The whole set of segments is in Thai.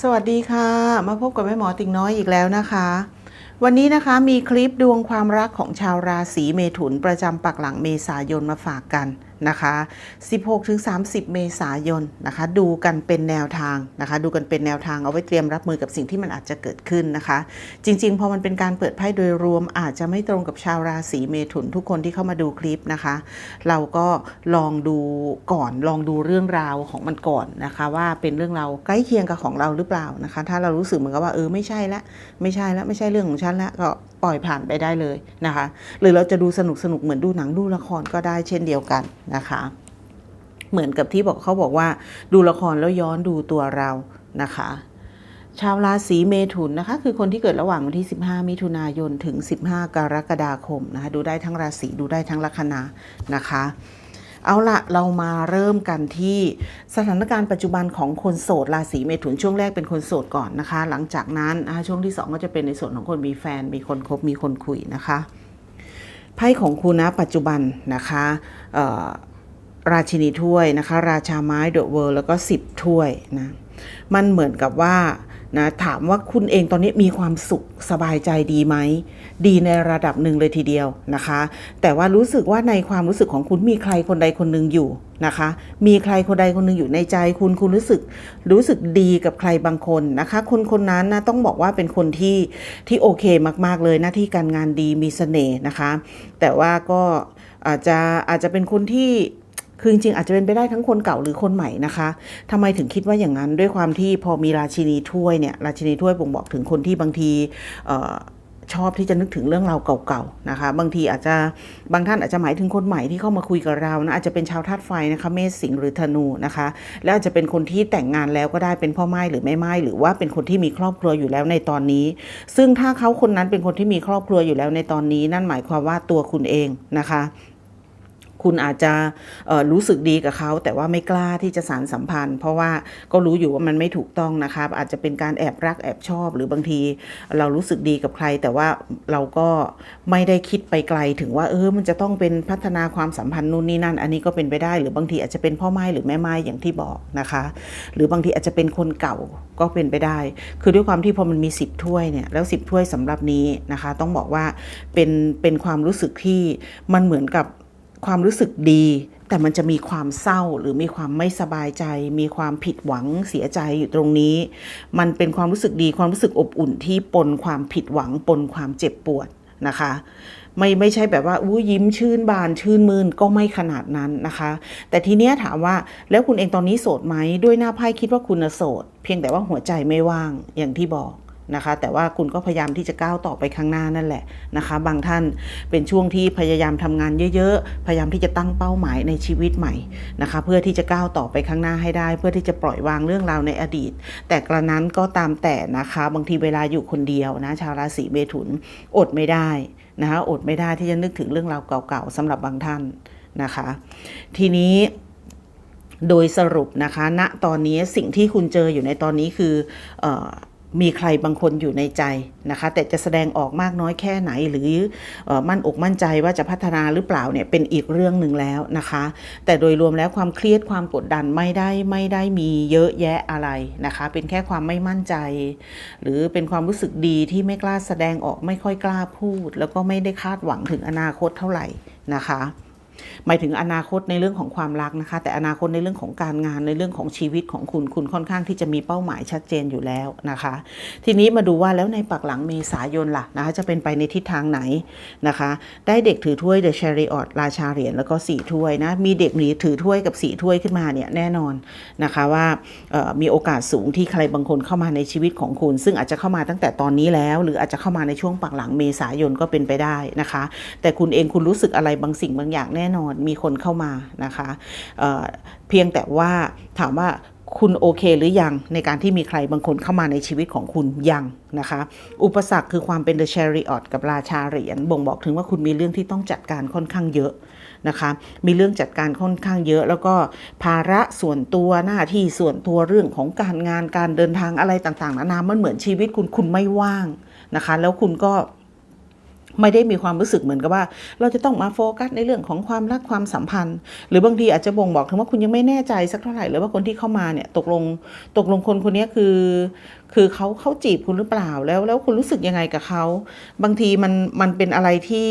สวัสดีค่ะ มาพบกับแม่หมอติ่งน้อยอีกแล้วนะคะ วันนี้นะคะมีคลิปดวงความรักของชาวราศีเมถุนประจำปักหลังเมษายนมาฝากกัน นะคะ 16-30 เมษายนนะคะ ดูกันเป็นแนวทางนะคะ ดูกันเป็นแนวทางเอาไว้เตรียมรับมือกับสิ่งที่มันอาจจะเกิดขึ้นนะคะ จริงๆ พอมันเป็นการเปิดไพ่โดยรวมอาจจะไม่ตรงกับชาวราศีเมถุนทุกคนที่เข้ามาดูคลิปนะคะ เราก็ลองดูก่อนลองดูเรื่องราวของมันก่อนนะคะ ว่าเป็นเรื่องราวใกล้เคียงกับของเราหรือเปล่านะคะ ถ้าเรารู้สึกเหมือนกับว่าเออไม่ใช่ละไม่ใช่ละไม่ใช่เรื่องของฉันละก็ปล่อยผ่านไปได้เลยนะคะ หรือเราจะดูสนุกสนุกๆเหมือนดูหนังดูละครก็ได้เช่นเดียวกันนะคะ เหมือนกับที่บอกเขาบอกว่า ดูละครแล้วย้อนดูตัวเรานะคะชาวราศีเมถุนนะคะคือคนที่เกิดระหว่างวันที่ 15 มิถุนายนถึง 15 กรกฎาคมนะคะดูได้ทั้งราศีดูได้ทั้งลัคนานะคะ เอาละเรามาเริ่มกันที่สถานการณ์ปัจจุบันของคนโสดราศีเมถุนช่วงแรกเป็นคนโสดก่อนนะคะ หลังจากนั้นช่วงที่ 2 ก็จะเป็นในส่วนของคนมีแฟนมีคนคบมีคนคุยนะคะ ไพ่ของคุณนะปัจจุบันนะคะราชินีถ้วยนะคะ ราชาไม้เดอะเวิร์แล้วก็10ถ้วยนะมันเหมือนกับว่า นะถามว่าคุณเองตอนนี้มีความสุขสบายใจดีไหม ดีในระดับหนึ่งเลยทีเดียวนะคะ แต่ว่ารู้สึกว่าในความรู้สึกของคุณมีใครคนใดคนหนึ่งอยู่นะคะ มีใครคนใดคนหนึ่งอยู่ในใจคุณคุณรู้สึกรู้สึกดีกับใครบางคนนะคะ คนคนนั้นนะต้องบอกว่าเป็นคนที่ที่โอเคมาก ๆ เลยหน้าที่การงานดีมีเสน่ห์นะคะ แต่ว่าก็อาจจะอาจจะเป็นคนที่ คือจริงๆอาจจะเป็นไปได้ทั้งคนเก่าหรือคนใหม่นะคะทำไมถึงคิดว่าอย่างนั้นด้วยความที่พอมีราชินีถ้วยเนี่ยราชินีถ้วยบ่งบอกถึงคนที่บางทีออชอบที่จะนึกถึงเรื่องราวเก่าๆนะคะ บางทีอาจจะบางท่านอาจจะหมายถึงคนใหม่ที่เข้ามาคุยกับเรานะอาจจะเป็นชาวธาตุไฟนะคะเมษสิงห์หรือธนูนะคะ แล้วอาจจะเป็นคนที่แต่งงานแล้วก็ได้เป็นพ่อไม้หรือแม่ไม้หรือว่าเป็นคนที่มีครอบครัวอยู่แล้วในตอนนี้ ซึ่งถ้าเขาคนนั้นเป็นคนที่มีครอบครัวอยู่แล้วในตอนนี้ นั่นหมายความว่าตัวคุณเองนะคะ คุณอาจจะรู้สึกดีกับเขา แต่ว่าไม่กล้าที่จะสารสัมพันธ์ เพราะว่าก็รู้อยู่ว่ามันไม่ถูกต้องนะครับ อาจจะเป็นการแอบรักแอบชอบ หรือบางทีเรารู้สึกดีกับใคร แต่ว่าเราก็ไม่ได้คิดไปไกลถึงว่าเออมันจะต้องเป็นพัฒนาความสัมพันธ์นู่นนี่นั่น อันนี้ก็เป็นไปได้หรือบางทีอาจจะเป็นพ่อไม้หรือแม่ไม้อย่างที่บอกนะคะ หรือบางทีอาจจะเป็นคนเก่าก็เป็นไปได้ คือด้วยความที่พอมันมีสิบถ้วยเนี่ยแล้วสิบถ้วยสำหรับนี้นะคะ ต้องบอกว่าเป็นเป็นความรู้สึกที่มันเหมือนกับ ความรู้สึกดี แต่มันจะมีความเศร้าหรือมีความไม่สบายใจ มีความผิดหวังเสียใจอยู่ตรงนี้ มันเป็นความรู้สึกดีความรู้สึกอบอุ่นที่ปนความผิดหวังปนความเจ็บปวดนะคะไม่ไม่ใช่แบบว่าอู้ยิ้มชื่นบานชื่นมื่นก็ไม่ขนาดนั้นนะคะ แต่ทีเนี้ยถามว่าแล้วคุณเองตอนนี้โสดไหมด้วยหน้าไพ่คิดว่าคุณโสด เพียงแต่ว่าหัวใจไม่ว่างอย่างที่บอก นะคะ แต่ว่าคุณก็พยายามที่จะก้าวต่อไปข้างหน้านั่นแหละนะคะ บางท่านเป็นช่วงที่พยายามทำงานเยอะๆ พยายามที่จะตั้งเป้าหมายในชีวิตใหม่นะคะ เพื่อที่จะก้าวต่อไปข้างหน้าให้ได้ เพื่อที่จะปล่อยวางเรื่องราวในอดีต แต่กระนั้นก็ตามแต่นะคะ บางทีเวลาอยู่คนเดียวนะ ชาวราศีเมถุนอดไม่ได้นะคะ อดไม่ได้ที่จะนึกถึงเรื่องราวเก่าๆสำหรับบางท่านนะคะ ทีนี้โดยสรุปนะคะ ณ ตอนนี้สิ่งที่คุณเจออยู่ในตอนนี้คือเออ มีใครบางคนอยู่ในใจนะคะ แต่จะแสดงออกมากน้อยแค่ไหน หรืออมั่นอกมั่นใจว่าจะพัฒนาหรือเปล่าเนี่ยเป็นอีกเรื่องหนึ่งแล้วนะคะ แต่โดยรวมแล้วความเครียดความกดดันไม่ได้ไม่ได้มีเยอะแยะอะไรนะคะ เป็นแค่ความไม่มั่นใจ หรือเป็นความรู้สึกดีที่ไม่กล้าแสดงออกไม่ค่อยกล้าพูด แล้วก็ไม่ได้คาดหวังถึงอนาคตเท่าไหร่นะคะ หมายถึงอนาคตในเรื่องของความรักนะคะ แต่อนาคตในเรื่องของการงานในเรื่องของชีวิตของคุณคุณค่อนข้างที่จะมีเป้าหมายชัดเจนอยู่แล้วนะคะ ทีนี้มาดูว่าแล้วในปักหลังเมษายนล่ะนะคะจะเป็นไปในทิศทางไหนนะคะ ได้เด็กถือถ้วยเดอะ h ช r ริออตราชาเหรียญแล้วก็สี่ถ้วยนะมีเด็กหนีถือถ้วยกับสี่ถ้วยขึ้นมาเนี่ยแน่นอนนะคะว่ามีโอกาสสูงที่ใครบางคนเข้ามาในชีวิตของคุณ ซึ่งอาจจะเข้ามาตั้งแต่ตอนนี้แล้ว หรืออาจจะเข้ามาในช่วงปักหลังเมษายนก็เป็นไปได้นะคะ แต่คุณเองคุณรู้สึกอะไรบางสิ่งบางอย่างแน่นอนมีคนเข้ามานะคะเเพียงแต่ว่าถามว่าคุณโอเคหรือยังในการที่มีใครบางคนเข้ามาในชีวิตของคุณยังนะคะ อุปสรรคคือความเป็น The Chariot กับราชาเหรียญบ่งบอกถึงว่าคุณมีเรื่องที่ต้องจัดการค่อนข้างเยอะนะคะ มีเรื่องจัดการค่อนข้างเยอะ แล้วก็ภาระส่วนตัวหน้าที่ส่วนตัวเรื่องของการงานการเดินทางอะไรต่างๆนานามันเหมือนชีวิตคุณคุณไม่ว่างนะคะ แล้วคุณก็ ไม่ได้มีความรู้สึกเหมือนกับว่า เราจะต้องมาโฟกัสในเรื่องของความรักความสัมพันธ์ หรือบางทีอาจจะบ่งบอกถึงว่าคุณยังไม่แน่ใจสักเท่าไหร่หรือว่าคนที่เข้ามาเนี่ยตกลงตกลงคนคนนี้คือ คือเขาเขาจีบคุณหรือเปล่าแล้ว แล้วคุณรู้สึกยังไงกับเขาบางทีมันมันเป็นอะไรที่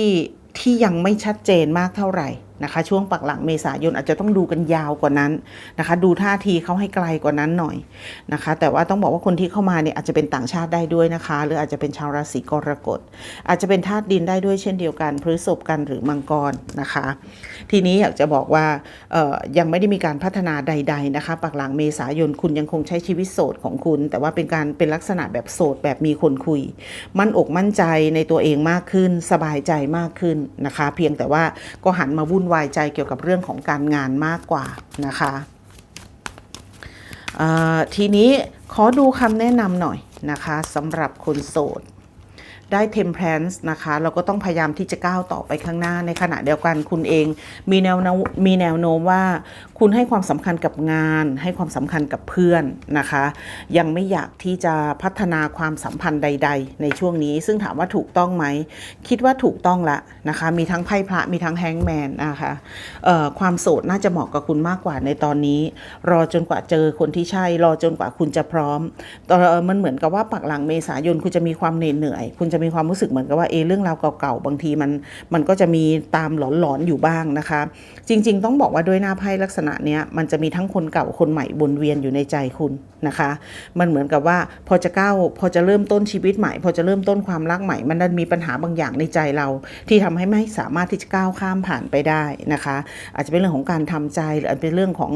ที่ยังไม่ชัดเจนมากเท่าไหร่ นะคะ ช่วงปักหลังเมษายนอาจจะต้องดูกันยาวกว่านั้นนะคะ ดูท่าทีเขาให้ไกลกว่านั้นหน่อยนะคะ แต่ว่าต้องบอกว่าคนที่เข้ามาเนี่ยอาจจะเป็นต่างชาติได้ด้วยนะคะ หรืออาจจะเป็นชาวราศีกรกฎ อาจจะเป็นธาตุดินได้ด้วยเช่นเดียวกันพฤษภกันหรือมังกรนะคะ ทีนี้อยากจะบอกว่ายังไม่ได้มีการพัฒนาใด ๆนะคะ ปักหลังเมษายนคุณยังคงใช้ชีวิตโสดของคุณ แต่ว่าเป็นการเป็นลักษณะแบบโสดแบบมีคนคุย มั่นอกมั่นใจในตัวเองมากขึ้น สบายใจมากขึ้นนะคะ เพียงแต่ว่าก็หันมาวุ่นวายใจเกี่ยวกับเรื่องของการงานมากกว่านะคะทีนี้ขอดูคำแนะนำหน่อยนะคะสำหรับคนโสด ได้ temperance นะคะ เราก็ต้องพยายามที่จะก้าวต่อไปข้างหน้าในขณะเดียวกันคุณเอง มีแนวมีแนวโน้มว่า คุณให้ความสำคัญกับงาน ให้ความสำคัญกับเพื่อนนะคะ ยังไม่อยากที่จะพัฒนาความสัมพันธ์ใด ๆ ในช่วงนี้ ซึ่งถามว่าถูกต้องไหม คิดว่าถูกต้องละนะคะ มีทั้งไพ่พระมีทั้งแฮงแมนนะคะความโสดน่าจะเหมาะกับคุณมากกว่าในตอนนี้ รอจนกว่าเจอคนที่ใช่ รอจนกว่าคุณจะพร้อมออมันเหมือนกับว่าปักหลังเมษายนคุณจะมีความเหนื่อยเหนื่อยคุณจะมีความรู้สึกเหมือนกับว่าเออเรื่องราวเก่าๆบางทีมันมันก็จะมีตามหลอนๆอยู่บ้างนะคะ จริง ๆ ต้องบอกว่าด้วยหน้าไพ่ลักษณะเนี้ยมันจะมีทั้งคนเก่าคนใหม่วนเวียนอยู่ในใจคุณนะคะ มันเหมือนกับว่าพอจะก้าวพอจะเริ่มต้นชีวิตใหม่ พอจะเริ่มต้นความรักใหม่ มันดันมีปัญหาบางอย่างในใจเรา ที่ทำให้ไม่สามารถที่จะก้าวข้ามผ่านไปได้นะคะ อาจจะเป็นเรื่องของการทำใจหรืออาจจะเป็นเรื่องของ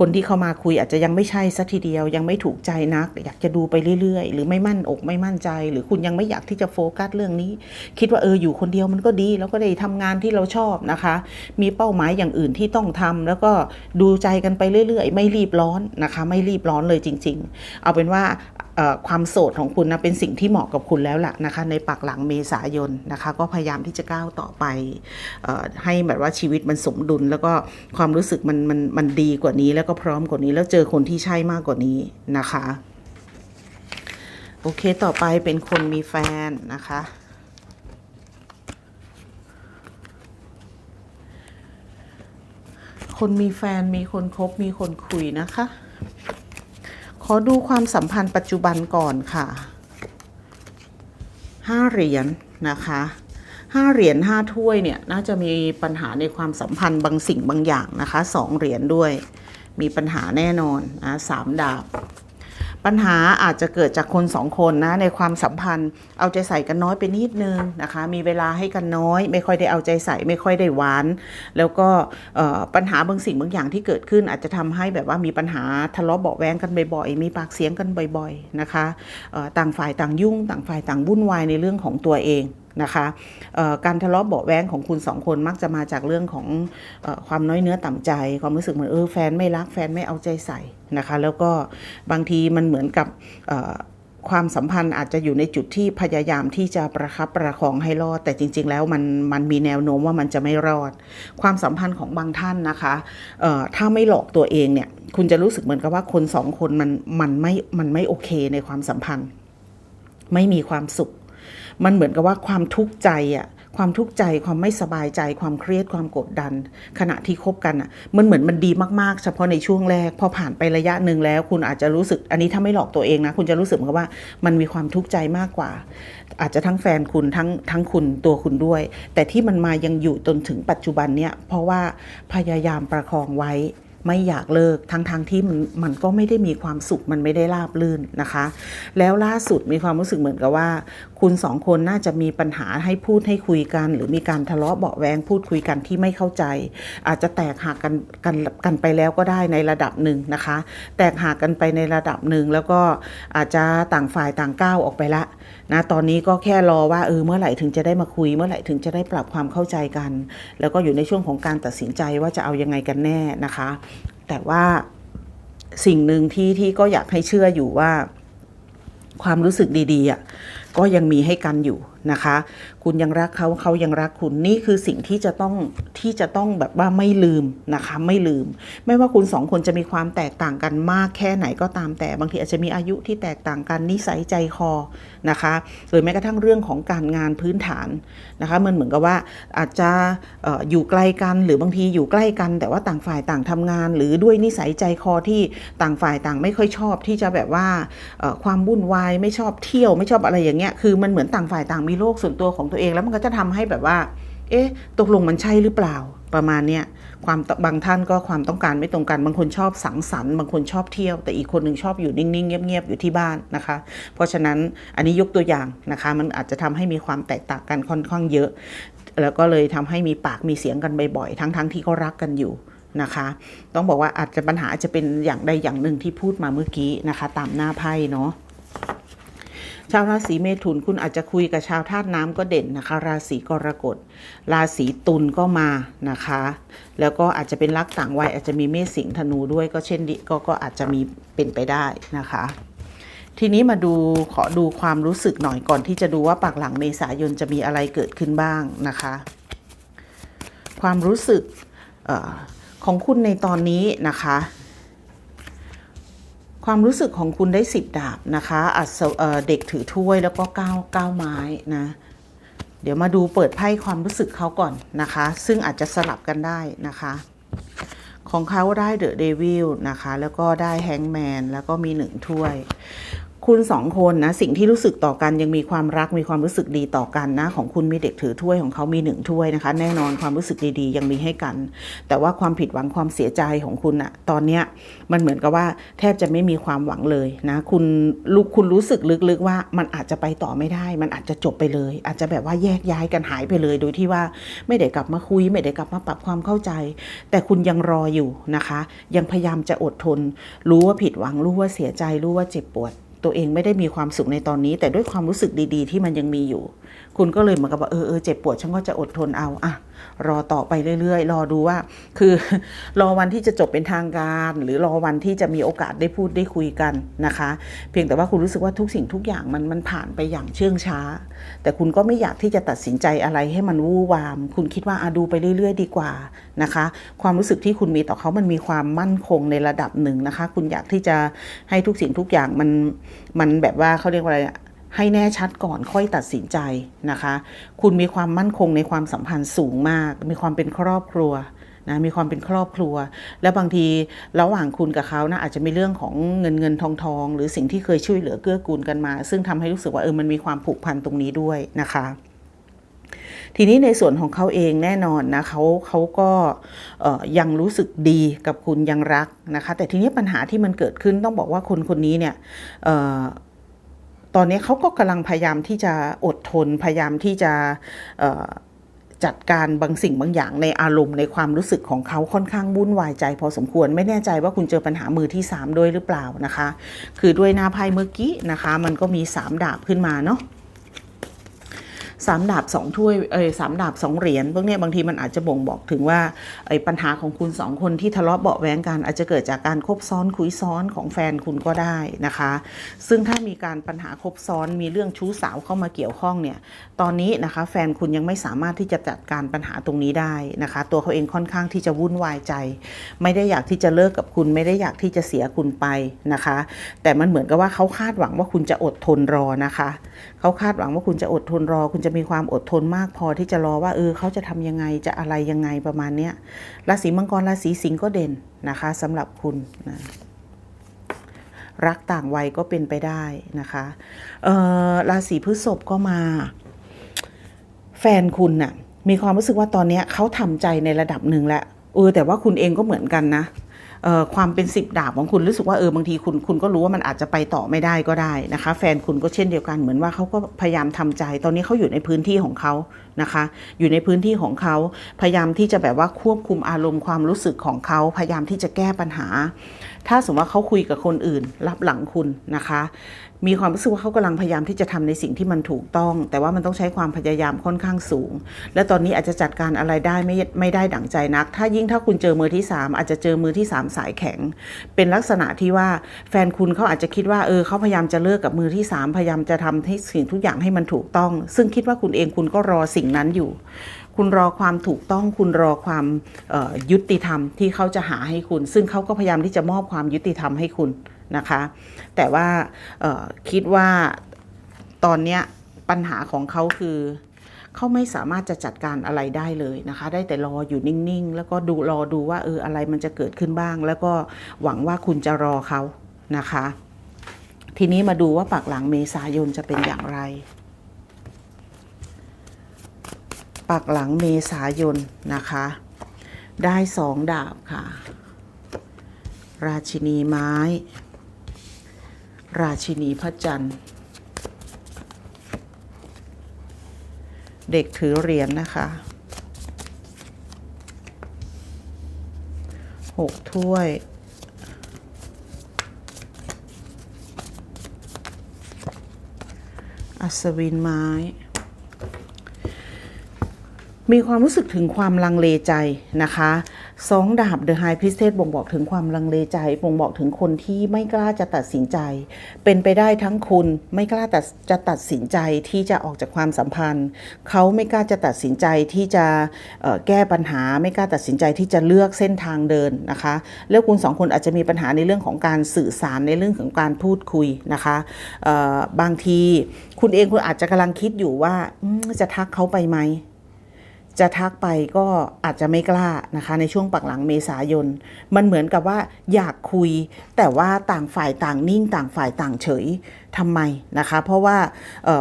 คนที่เข้ามาคุย อาจจะยังไม่ใช่สัทีเดียว ยังไม่ถูกใจนัก อยากจะดูไปเรื่อยๆ หรือไม่มั่นอกไม่มั่นใจ หรือคุณยังไม่อยากที่จะโฟกัสเรื่องนี้ คิดว่าเอออยู่คนเดียวมันก็ดี แล้วก็ได้ทำงานที่เราชอบนะคะ มีเป้าหมายอย่างอื่นที่ต้องทำแล้วก็ดดูใจกันไปเรื่อยๆ ไม่รีบร้อนนะคะ ไม่รีบร้อนเลยจริง ๆ เอาเป็นว่าความโสดของคุณนะเป็นสิ่งที่เหมาะกับคุณแล้วล่ะนะคะ ในปักหลังเมษายนนะคะ ก็พยายามที่จะก้าวต่อไปอให้แบบว่าชีวิตมันสมดุล แล้วก็ความรู้สึกมันมันมันดีกว่านี้ แล้วก็พร้อมกว่านี้ แล้วเจอคนที่ใช่มากกว่านี้นะคะ โอเคต่อไปเป็นคนมีแฟนนะคะ คนมีแฟนมีคนคบมีคนคุยนะคะ ขอดูความสัมพันธ์ปัจจุบันก่อนค่ะห้าเหรียญนะคะห้าเหรียญห้าถ้วยเนี่ยน่าจะมีปัญหาในความสัมพันธ์บางสิ่งบางอย่างนะคะสองเหรียญด้วย มีปัญหาแน่นอนนะสามดาบ ปัญหาอาจจะเกิดจากคนสองคนนะในความสัมพันธ์ เอาใจใส่กันน้อยไปนิดนึงนะคะ มีเวลาให้กันน้อย ไม่ค่อยได้เอาใจใส่ไม่ค่อยได้หวาน แล้วก็ปัญหาบางสิ่งบางอย่างที่เกิดขึ้น อาจจะทำให้แบบว่ามีปัญหาทะเลาะเบาแวงกันบ่อยๆ มีปากเสียงกันบ่อยๆนะคะต่างฝ่ายต่างยุ่ง ต่างฝ่ายต่างวุ่นวายในเรื่องของตัวเองนะคะการทะเลาะเบาแว้งของคุณสองคนมักจะมาจากเรื่องของอความน้อยเนื้อต่ำใจ ความรู้สึกเหมือนเออแฟนไม่รักแฟนไม่เอาใจใส่นะคะ แล้วก็บางทีมันเหมือนกับความสัมพันธ์อาจจะอยู่ในจุดที่พยายามที่จะประคับประคองให้รอด แต่จริง ๆ แล้วมันมันมีแนวโน้มว่ามันจะไม่รอด ความสัมพันธ์ของบางท่านนะคะถ้าไม่หลอกตัวเองเนี่ยคุณจะรู้สึกเหมือนกับว่าคนสองคนมันมันไม่มันไม่โอเคในความสัมพันธ์ ไม่มีความสุข มันเหมือนกับว่าความทุกข์ใจอะความทุกข์ใจความไม่สบายใจความเครียดความกดดัน ขณะที่คบกันอะมันเหมือนมันดีมากๆ เฉพาะในช่วงแรก พอผ่านไประยะหนึ่งแล้ว คุณอาจจะรู้สึกอันนี้ถ้าไม่หลอกตัวเองนะ คุณจะรู้สึกเหมือนกับว่ามันมีความทุกข์ใจมากกว่า อาจจะทั้งแฟนคุณทั้งทั้งคุณตัวคุณด้วย แต่ที่มันมายังอยู่จนถึงปัจจุบันเนี่ยเพราะว่าพยายามประคองไว้ ไม่อยากเลิกทั้งๆทที่มันมันก็ไม่ได้มีความสุขมันไม่ได้ราบลื่นนะคะ แล้วล่าสุดมีความรู้สึกเหมือนกับว่า คุณสองคนน่าจะมีปัญหาให้พูดให้คุยกัน หรือมีการทะเลาะเบาแวงพูดคุยกันที่ไม่เข้าใจ อาจจะแตกหักกันกันกันไปแล้วก็ได้ในระดับหนึ่งนะคะ แตกหักกันไปในระดับหนึ่งแล้วก็อาจจะต่างฝ่ายต่างก้าวออกไปละ นะตอนนี้ก็แค่รอว่าเออเมื่อไหร่ถึงจะได้มาคุย เมื่อไหร่ถึงจะได้ปรับความเข้าใจกัน แล้วก็อยู่ในช่วงของการตัดสินใจว่าจะเอายังไงกันแน่นะคะ แต่ว่าสิ่งหนึ่งที่ที่ก็อยากให้เชื่ออยู่ว่า ความรู้สึกดีๆอะก็ยังมีให้กันอยู่ นะคะ คุณยังรักเขาเขายังรักคุณนี่คือสิ่งที่จะต้องที่จะต้องแบบว่าไม่ลืมนะคะ ไม่ลืม ไม่ว่าคุณสองคนจะมีความแตกต่างกันมากแค่ไหนก็ตามแต่บางทีอาจจะมีอายุที่แตกต่างกันนิสัยใจคอนะคะหรือแม้กระทั่งเรื่องของการงานพื้นฐานนะคะมันเหมือนกับว่าอาจจะอออยู่ไกลกันหรือบางทีอยู่ใกล้กัน แต่ว่าต่างฝ่ายต่างทำงาน หรือด้วยนิสัยใจคอที่ต่างฝ่ายต่างไม่ค่อยชอบที่จะแบบว่าความวุ่นวายไม่ชอบเที่ยวไม่ชอบอะไรอย่างเงี้ยคือมันเหมือนต่างฝ่ายต่างมีโลกส่วนตัวของตัวเองแล้วมันก็จะทำให้แบบว่า เอ๊ะ ตกลงมันใช่หรือเปล่าประมาณเนี้ยความบางท่านก็ความต้องการไม่ตรงกันบางคนชอบสังสรรค์บางคนชอบเที่ยว แต่อีกคนหนึ่งชอบอยู่นิ่งๆ เงียบๆอยู่ที่บ้านนะคะ เพราะฉะนั้นอันนี้ยกตัวอย่างนะคะ มันอาจจะทำให้มีความแตกต่างกันค่อนข้างเยอะ แล้วก็เลยทำให้มีปากมีเสียงกันบ่อยๆทั้งๆที่ก็รักกันอยู่นะคะ ต้องบอกว่าอาจจะปัญหาอาจจะเป็นอย่างใดอย่างหนึ่งที่พูดมาเมื่อกี้นะคะ ตามหน้าไพ่เนาะ ชาวราศีเมถุนคุณอาจจะคุยกับชาวธาตุน้ำก็เด่นนะคะ ราศีกรกฎ ราศีตุลก็มานะคะ แล้วก็อาจจะเป็นรักต่างวัยอาจจะมีเมษสิงห์ธนูด้วยก็เช่นดิก็ก็อาจจะมีเป็นไปได้นะคะทีนี้มาดูขอดูความรู้สึกหน่อยก่อนที่จะดูว่าปากหลังเมษายนจะมีอะไรเกิดขึ้นบ้างนะคะ ความรู้สึกออของคุณในตอนนี้นะคะ ความรู้สึกของคุณได้สิบดาบนะคะอัศเด็กถือถ้วยแล้วก็ก้าวก้าไม้นะ เดี๋ยวมาดูเปิดไพ่ความรู้สึกเขาก่อนนะคะ ซึ่งอาจจะสลับกันได้นะคะ ของเขาได้เดอะเดวิลนะคะ แล้วก็ได้แฮงแมนแล้วก็มีหนึ่งถ้วย คุณสองคนนะสิ่งที่รู้สึกต่อกันยังมีความรักมีความรู้สึกดีต่อกันนะของคุณมีเด็กถือถ้วยของเขามีหนึ่งถ้วยนะคะ แน่นอนความรู้สึกดีๆ ยังมีให้กัน แต่ว่าความผิดหวังความเสียใจของคุณอะตอนเนี้ยมันเหมือนกับว่าแทบจะไม่มีความหวังเลยนะคุณลูกคุณรู้สึกลึกๆว่ามันอาจจะไปต่อไม่ได้ มันอาจจะจบไปเลย อาจจะแบบว่าแยกย้ายกันหายไปเลย โดยที่ว่าไม่ได้กลับมาคุย ไม่ได้กลับมาปรับความเข้าใจ แต่คุณยังรออยู่นะคะ ยังพยายามจะอดทน รู้ว่าผิดหวังรู้ว่าเสียใจรู้ว่าเจ็บปวด ตัวเองไม่ได้มีความสุขในตอนนี้ แต่ด้วยความรู้สึกดี ๆ ที่มันยังมีอยู่ คุณก็เลยเหมือนกับว่าเออเออเจ็บปวดฉันก็จะอดทนเอาอะรอต่อไปเรื่อยๆ รอดูว่า คือรอวันที่จะจบเป็นทางการ หรือรอวันที่จะมีโอกาสได้พูดได้คุยกันนะคะ เพียงแต่ว่าคุณรู้สึกว่าทุกสิ่งทุกอย่างมันมันผ่านไปอย่างเชื่องช้า แต่คุณก็ไม่อยากที่จะตัดสินใจอะไรให้มันวู่วาม คุณคิดว่าอาดูไปเรื่อย ๆ ดีกว่านะคะ ความรู้สึกที่คุณมีต่อเขามันมีความมั่นคงในระดับหนึ่งนะคะ คุณอยากที่จะให้ทุกสิ่งทุกอย่างมันมันแบบว่าเขาเรียกว่าอะไร ให้แน่ชัดก่อนค่อยตัดสินใจนะคะ คุณมีความมั่นคงในความสัมพันธ์สูงมาก มีความเป็นครอบครัวนะมีความเป็นครอบครัว แล้วบางทีระหว่างคุณกับเขานะอาจจะมีเรื่องของเงินเงินทองทอง หรือสิ่งที่เคยช่วยเหลือเกื้อกูลกันมา ซึ่งทำให้รู้สึกว่าเออมันมีความผูกพันตรงนี้ด้วยนะคะ ทีนี้ในส่วนของเขาเองแน่นอนนะเขาเขาก็ยังรู้สึกดีกับคุณยังรักนะคะ แต่ทีนี้ปัญหาที่มันเกิดขึ้นต้องบอกว่าคนคนนี้เนี่ย ตอนนี้เขาก็กำลังพยายามที่จะอดทนพยายามที่จะจัดการบางสิ่งบางอย่างในอารมณ์ในความรู้สึกของเขาค่อนข้างวุ่นวายใจ พอสมควรไม่แน่ใจว่าคุณเจอปัญหามือที่ 3 ด้วยหรือเปล่านะคะ คือด้วยหน้าไพ่เมื่อกี้นะคะ มันก็มี 3 ดาบขึ้นมาเนาะ สามดาบสองถ้วยเอ้ยสามดาบสองเหรียญพวกนี้บางทีมันอาจจะบ่งบอกถึงว่าไอ้ปัญหาของคุณสองคนที่ทะเลาะเบาะแว้งกันอาจจะเกิดจากการคบซ้อนคุยซ้อนของแฟนคุณก็ได้นะคะ ซึ่งถ้ามีการปัญหาคบซ้อนมีเรื่องชู้สาวเข้ามาเกี่ยวข้องเนี่ยตอนนี้นะคะ แฟนคุณยังไม่สามารถที่จะจัดการปัญหาตรงนี้ได้นะคะ ตัวเขาเองค่อนข้างที่จะวุ่นวายใจ ไม่ได้อยากที่จะเลิกกับคุณ ไม่ได้อยากที่จะเสียคุณไปนะคะ แต่มันเหมือนกับว่าเขาคาดหวังว่าคุณจะอดทนรอนะคะเขาคาดหวังว่าคุณจะอดทนรอ คุณจะมีความอดทนมากพอที่จะรอว่าเออเขาจะทำยังไงจะอะไรยังไงประมาณเนี้ยราศีมังกรราศีสิงห์ก็เด่นนะคะสำหรับคุณนะรักต่างวัยก็เป็นไปได้นะคะเออราศีพฤษภก็มา แฟนคุณน่ะมีความรู้สึกว่าตอนนี้เขาทำใจในระดับหนึ่งแล้วเออแต่ว่าคุณเองก็เหมือนกันนะ ความเป็นสิบดาบของคุณรู้สึกว่าเออบางทีคุณคุณก็รู้ว่ามันอาจจะไปต่อไม่ได้ก็ได้นะคะ แฟนคุณก็เช่นเดียวกันเหมือนว่าเขาก็พยายามทำใจ ตอนนี้เขาอยู่ในพื้นที่ของเขานะคะ อยู่ในพื้นที่ของเขาพยายามที่จะแบบว่าควบคุมอารมณ์ความรู้สึกของเขาพยายามที่จะแก้ปัญหา ถ้าสมมติว่าเขาคุยกับคนอื่น รับหลังคุณนะคะ มีความรู้สึกว่าเขากำลังพยายามที่จะทำในสิ่งที่มันถูกต้อง แต่ว่ามันต้องใช้ความพยายามค่อนข้างสูง และตอนนี้อาจจะจัดการอะไรได้ไม่ไม่ได้ดั่งใจนัก ถ้ายิ่งถ้าคุณเจอมือที่ 3 อาจจะเจอมือที่ 3 สายแข็ง เป็นลักษณะที่ว่าแฟนคุณเขาอาจจะคิดว่าเออเขาพยายามจะเลิกกับมือที่ 3 พยายามจะทำให้สิ่งทุกอย่างให้มันถูกต้อง ซึ่งคิดว่าคุณเองคุณก็รอสิ่งนั้นอยู่ คุณรอความถูกต้องคุณรอความยุติธรรมที่เขาจะหาให้คุณ ซึ่งเขาก็พยายามที่จะมอบความยุติธรรมให้คุณนะคะ แต่ว่าคิดว่าตอนเนี้ยปัญหาของเขาคือเขาไม่สามารถจะจัดการอะไรได้เลยนะคะ ได้แต่รออยู่นิ่งๆ แล้วก็ดูรอดูว่าเอออะไรมันจะเกิดขึ้นบ้าง แล้วก็หวังว่าคุณจะรอเขานะคะ ทีนี้มาดูว่าปากหลังเมษายนจะเป็นอย่างไร ปากหลังเมษายนนะคะ ได้สองดาบค่ะ ราชินีไม้ ราชินีพระจันทร์ เด็กถือเหรียญนะคะหกถ้วยอัศวินไม้ มีความรู้สึกถึงความลังเลใจนะคะสองดาบ The High Priestess บ่งบอกถึงความลังเลใจบ่งบอกถึงคนที่ไม่กล้าจะตัดสินใจ เป็นไปได้ทั้งคุณไม่กล้าตัดจะตัดสินใจที่จะออกจากความสัมพันธ์ เขาไม่กล้าจะตัดสินใจที่จะแก้ปัญหา ไม่กล้าตัดสินใจที่จะเลือกเส้นทางเดินนะคะ แล้วคุณสองคนอาจจะมีปัญหาในเรื่องของการสื่อสารในเรื่องของการพูดคุยนะคะบางทีคุณเองคุณอาจจะกำลังคิดอยู่ว่าจะทักเขาไปไหม จะทักไปก็อาจจะไม่กล้านะคะ ในช่วงปักหลังเมษายน มันเหมือนกับว่าอยากคุย แต่ว่าต่างฝ่ายต่างนิ่งต่างฝ่ายต่างเฉยทำไมนะคะ เพราะว่า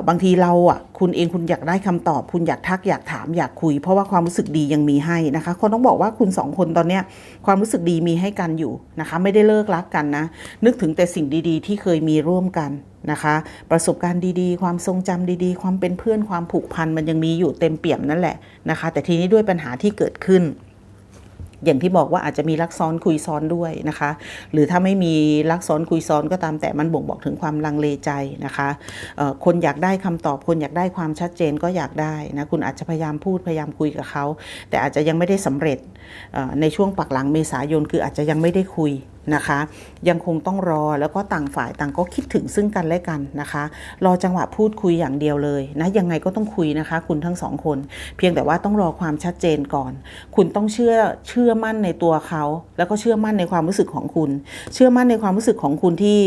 บางทีเราอะคุณเองคุณอยากได้คำตอบ คุณอยากทักอยากถามอยากคุย เพราะว่าความรู้สึกดียังมีให้นะคะคนต้องบอกว่าคุณสองคนตอนเนี้ยความรู้สึกดีมีให้กันอยู่นะคะ ไม่ได้เลิกรักกันนะ นึกถึงแต่สิ่งดี ๆ ที่เคยมีร่วมกัน นะคะ ประสบการณ์ดีๆ ความทรงจำดีๆ ความเป็นเพื่อนความผูกพันมันยังมีอยู่เต็มเปี่ยมนั่นแหละนะคะ แต่ทีนี้ด้วยปัญหาที่เกิดขึ้นอย่างที่บอกว่าอาจจะมีลักซ้อนคุยซ้อนด้วยนะคะ หรือถ้าไม่มีลักซ้อนคุยซ้อนก็ตามแต่มันบ่งบอกถึงความลังเลใจนะคะคนอยากได้คำตอบคนอยากได้ความชัดเจนก็อยากได้นะคุณอาจจะพยายามพูดพยายามคุยกับเขา แต่อาจจะยังไม่ได้สำเร็จ ในช่วงปักหลังเมษายนคืออาจจะยังไม่ได้คุยนะคะ ยังคงต้องรอแล้วก็ต่างฝ่ายต่างก็คิดถึงซึ่งกันและกันนะคะ รอจังหวะพูดคุยอย่างเดียวเลยนะยังไงก็ต้องคุยนะคะ คุณทั้งสองคน เพียงแต่ว่าต้องรอความชัดเจนก่อน คุณต้องเชื่อเชื่อมั่นในตัวเขา แล้วก็เชื่อมั่นในความรู้สึกของคุณ เชื่อมั่นในความรู้สึกของคุณที่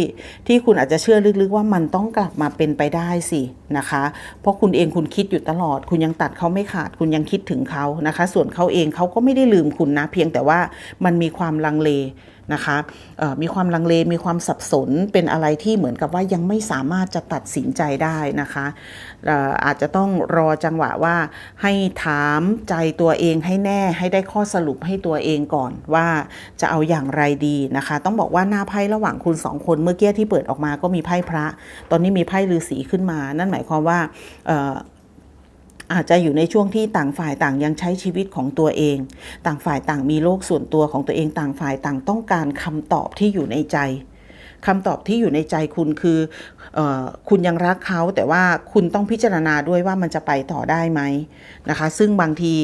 ที่คุณอาจจะเชื่อลึกๆว่ามันต้องกลับมาเป็นไปได้สินะคะ เพราะคุณเองคุณคิดอยู่ตลอด คุณยังตัดเขาไม่ขาด คุณยังคิดถึงเขานะคะ ส่วนเขาเองเขาก็ไม่ได้ลืมคุณนะ เพียงแต่ว่ามันมีความลังเลนะคะมีความลังเลมีความสับสนเป็นอะไรที่เหมือนกับว่ายังไม่สามารถจะตัดสินใจได้นะคะอาจจะต้องรอจังหวะว่าให้ถามใจตัวเองให้แน่ให้ได้ข้อสรุปให้ตัวเองก่อนว่าจะเอาอย่างไรดีนะคะ ต้องบอกว่าหน้าไพ่ระหว่างคุณสองคนเมื่อกี้ที่เปิดออกมาก็มีไพ่พระ ตอนนี้มีไพ่ฤาษีขึ้นมา นั่นหมายความว่า อาจจะอยู่ในช่วงที่ต่างฝ่ายต่างยังใช้ชีวิตของตัวเอง ต่างฝ่ายต่างมีโลกส่วนตัวของตัวเองต่างฝ่ายต่างต้องการคำตอบที่อยู่ในใจคำตอบที่อยู่ในใจคุณคือออคุณยังรักเขาแต่ว่าคุณต้องพิจารณาด้วยว่ามันจะไปต่อได้ไหมนะคะ ซึ่งบางที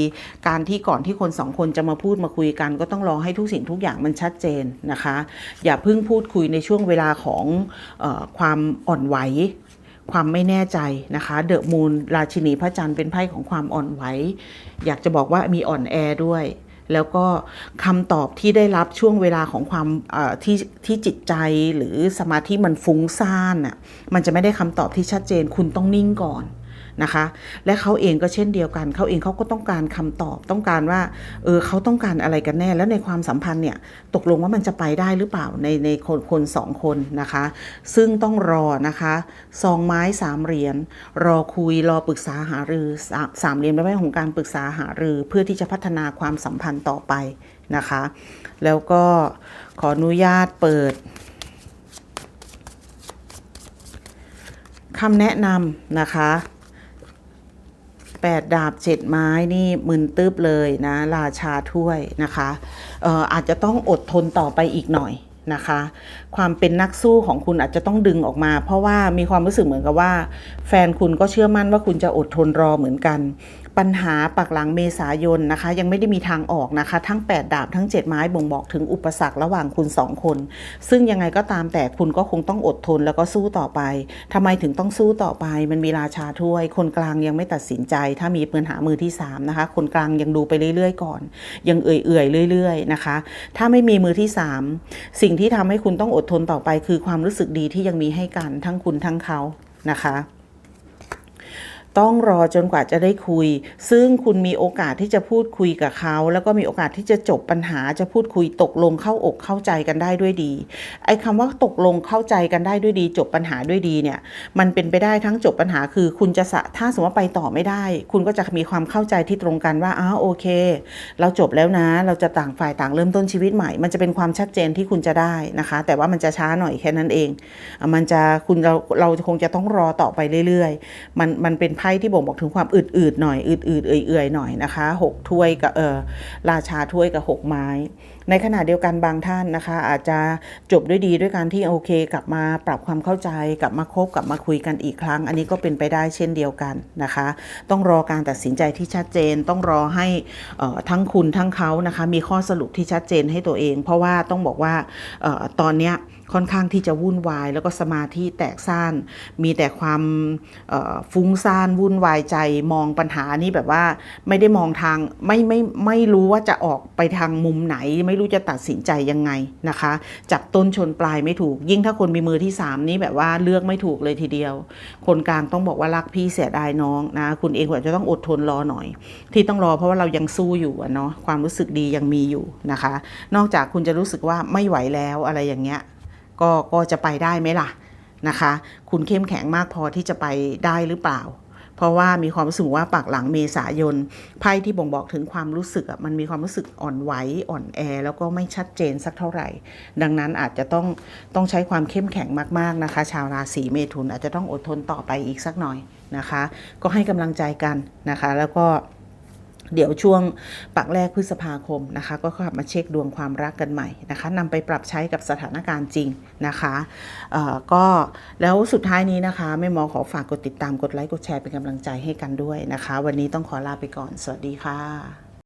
การที่ก่อนที่คนสองคนจะมาพูดมาคุยกัน ก็ต้องรอให้ทุกสิ่งทุกอย่างมันชัดเจนนะคะ อย่าเพิ่งพูดคุยในช่วงเวลาของออความอ่อนไหว ความไม่แน่ใจนะคะเดอะมูนราชินีพระจันทร์เป็นไพ่ของความอ่อนไหว อยากจะบอกว่ามีอ่อนแอด้วย แล้วก็คำตอบที่ได้รับช่วงเวลาของความที่ที่จิตใจหรือสมาธิมันฟุ้งซ่านน่ะมันจะไม่ได้คำตอบที่ชัดเจนคุณต้องนิ่งก่อน นะคะ และเขาเองก็เช่นเดียวกัน เขาเองเขาก็ต้องการคำตอบต้องการว่าเออเขาต้องการอะไรกันแน่ แล้วในความสัมพันธ์เนี่ยตกลงว่ามันจะไปได้หรือเปล่าในในคนคนสองคนนะคะ ซึ่งต้องรอนะคะซองไม้สามเหรียญรอคุยรอปรึกษาหารือสามสามเหรียญเป็นไพ่ของการปรึกษาหารือเพื่อที่จะพัฒนาความสัมพันธ์ต่อไปนะคะ แล้วก็ขออนุญาตเปิดคำแนะนำนะคะ แปดดาบเจ็ดไม้นี่มึนตึ๊บเลยนะ ราชาถ้วยนะคะอออาจจะต้องอดทนต่อไปอีกหน่อยนะคะ ความเป็นนักสู้ของคุณอาจจะต้องดึงออกมา เพราะว่ามีความรู้สึกเหมือนกับว่า แฟนคุณก็เชื่อมั่นว่าคุณจะอดทนรอเหมือนกัน ปัญหาปักหลังเมษายนนะคะ ยังไม่ได้มีทางออกนะคะ ทั้ง 8 ดาบทั้ง 7 ไม้บ่งบอกถึงอุปสรรคระหว่างคุณ 2 คน ซึ่งยังไงก็ตามแต่คุณก็คงต้องอดทนแล้วก็สู้ต่อไปทำไมถึงต้องสู้ต่อไป มันมีราชาถ้วย คนกลางยังไม่ตัดสินใจ ถ้ามีปัญหามือที่ 3 นะคะ คนกลางยังดูไปเรื่อยๆ ก่อน ยังเอื่อยๆเรื่อย ๆ นะคะ ถ้าไม่มีมือที่ 3 สิ่งที่ทำให้คุณต้องอดทนต่อไป คือความรู้สึกดีที่ยังมีให้กันทั้งคุณทั้งเขานะคะ ต้องรอจนกว่าจะได้คุย ซึ่งคุณมีโอกาสที่จะพูดคุยกับเขา แล้วก็มีโอกาสที่จะจบปัญหาจะพูดคุยตกลงเข้าอกเข้าใจกันได้ด้วยดี ไอ้คำว่าตกลงเข้าใจกันได้ด้วยดี จบปัญหาด้วยดีเนี่ย มันเป็นไปได้ทั้งจบปัญหาคือ คุณจะสะถ้าสมมติว่าไปต่อไม่ได้ คุณก็จะมีความเข้าใจที่ตรงกันว่าอ้าวโอเค เราจบแล้วนะ เราจะต่างฝ่ายต่างเริ่มต้นชีวิตใหม่ มันจะเป็นความชัดเจนที่คุณจะได้นะคะ แต่ว่ามันจะช้าหน่อยแค่นั้นเอง มันจะคุณเราเราคงจะต้องรอต่อไปเรื่อยๆ มันมันเป็นไพ่ที่บ่งบอกถึงความอืดๆหน่อยอืดๆเอื่อยๆหน่อยนะคะหกถ้วยกับเออราชาถ้วยกับหกไม้ ในขณะเดียวกันบางท่านนะคะ อาจจะจบด้วยดีด้วยการที่โอเค กลับมาปรับความเข้าใจกลับมาคบกลับมาคุยกันอีกครั้ง อันนี้ก็เป็นไปได้เช่นเดียวกันนะคะ ต้องรอการตัดสินใจที่ชัดเจน ต้องรอให้ทั้งคุณทั้งเขานะคะ มีข้อสรุปที่ชัดเจนให้ตัวเอง เพราะว่าต้องบอกว่าออตอนเนี้ย ค่อนข้างที่จะวุ่นวาย แล้วก็สมาธิแตกซ่าน มีแต่ความฟุ้งซ่านวุ่นวายใจมองปัญหานี้แบบว่าไม่ได้มองทางไม่ไม่ไม่รู้ว่าจะออกไปทางมุมไหน ไม่รู้จะตัดสินใจยังไงนะคะ จับต้นชนปลายไม่ถูก ยิ่งถ้าคนมีมือที่ 3 นี้แบบว่าเลือกไม่ถูกเลยทีเดียว คนกลางต้องบอกว่ารักพี่เสียดายน้องนะคุณเองควรจะต้องอดทนรอหน่อย ที่ต้องรอเพราะว่าเรายังสู้อยู่อะเนาะความรู้สึกดียังมีอยู่นะคะ นอกจากคุณจะรู้สึกว่าไม่ไหวแล้วอะไรอย่างเงี้ย ก็ก็จะไปได้ไหมล่ะนะคะ คุณเข้มแข็งมากพอที่จะไปได้หรือเปล่า เพราะว่ามีความรู้สึกว่าปากหลังเมษายนไพ่ที่บ่งบอกถึงความรู้สึกมันมีความรู้สึกอ่อนไหวอ่อนแอ แล้วก็ไม่ชัดเจนสักเท่าไหร่ ดังนั้นอาจจะต้องต้องใช้ความเข้มแข็งมากๆนะคะ ชาวราศีเมถุนอาจจะต้องอดทนต่อไปอีกสักหน่อยนะคะ ก็ให้กำลังใจกันนะคะ แล้วก็ เดี๋ยวช่วงปักแรกพฤษภาคมนะคะ ก็กลับมาเช็คดวงความรักกันใหม่นะคะนำไปปรับใช้กับสถานการณ์จริงนะคะก็แล้วสุดท้ายนี้นะคะแม่หมอขอฝากกดติดตามกดไลค์กดแชร์เป็นกำลังใจให้กันด้วยนะคะ วันนี้ต้องขอลาไปก่อน สวัสดีค่ะ